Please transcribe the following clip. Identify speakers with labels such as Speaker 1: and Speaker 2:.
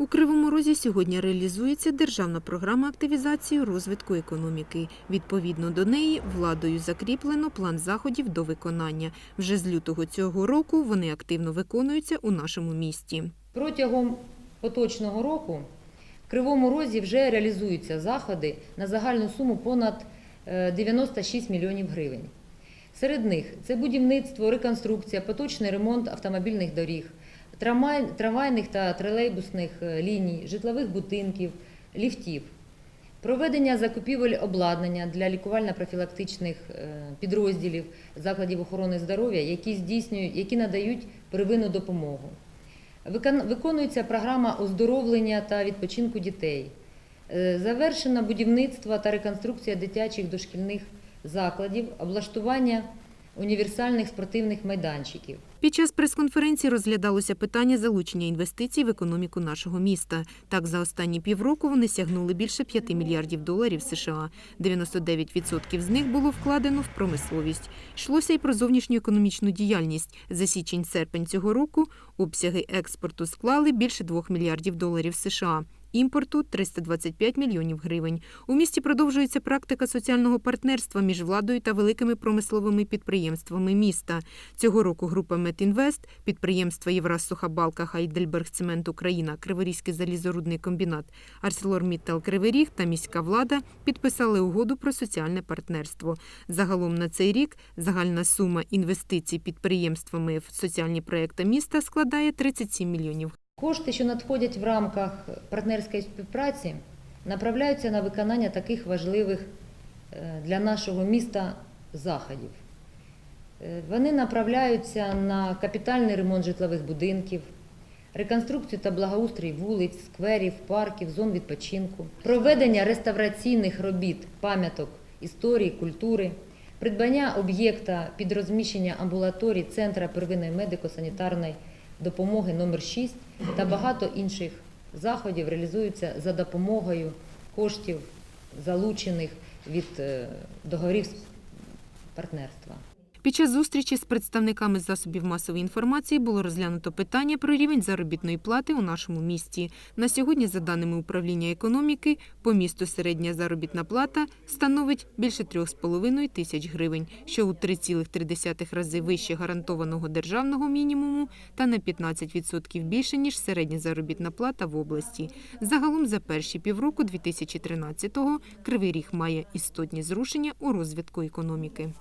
Speaker 1: У Кривому Розі сьогодні реалізується державна програма активізації розвитку економіки. Відповідно до неї владою закріплено план заходів до виконання. Вже з лютого цього року вони активно виконуються у нашому місті.
Speaker 2: Протягом поточного року в Кривому Розі вже реалізуються заходи на загальну суму понад е, 96 мільйонів гривень. Серед них це будівництво, реконструкція, поточний ремонт автомобільних доріг, трамвайних та тролейбусних е, ліній, житлових будинків, ліфтів, проведення закупівель обладнання для лікувально-профілактичних е, підрозділів закладів охорони здоров'я, які здійснюють, які надають первинну допомогу. Виконується програма оздоровлення та відпочинку дітей. Е, Завершено будівництво та реконструкція дитячих дошкільних закладів, облаштування універсальних спортивних майданчиків.
Speaker 1: Під час прес-конференції розглядалося питання залучення інвестицій в економіку нашого міста. Так, за останні півроку вони сягнули більше 5 мільярдів доларів США. 99% з них було вкладено в промисловість. Йшлося й про зовнішню економічну діяльність. За січень-серпень цього року обсяги експорту склали більше 2 мільярдів доларів США. Імпорту 325 мільйонів гривень. У місті продовжується практика соціального партнерства між владою та великими промисловими підприємствами міста. Цього року група Метінвест, підприємства Єврасухабалка Хайдельбергцемент Україна, Криворізький залізорудний комбінат, Арселорміттал Кривий Ріг та міська влада підписали угоду про соціальне партнерство. Загалом на цей рік загальна сума інвестицій підприємствами в соціальні проекти міста складає 37 мільйонів
Speaker 2: Кошти, що надходять в рамках партнерської співпраці, направляються на виконання таких важливих е, для нашого міста заходів. Е, Вони направляються на капітальний ремонт житлових будинків, реконструкцію та благоустрій вулиць, скверів, парків, зон відпочинку, проведення реставраційних робіт пам'яток історії, культури, придбання об'єкта під розміщення амбулаторій Центра первинної медико-санітарної допомоги номер 6 та багато інших заходів реалізуються за допомогою коштів, залучених від е, договорів партнерства.
Speaker 1: Під час зустрічі з представниками засобів масової інформації було розглянуто питання про рівень заробітної плати у нашому місті. На сьогодні, за даними управління економіки, по місту середня заробітна плата становить більше 3,5 тисяч гривень, що у 3,3 рази вище гарантованого державного мінімуму та на 15% більше, ніж середня заробітна плата в області. Загалом за перші півроку 2013-го Кривий Ріг має істотні зрушення у розвитку економіки.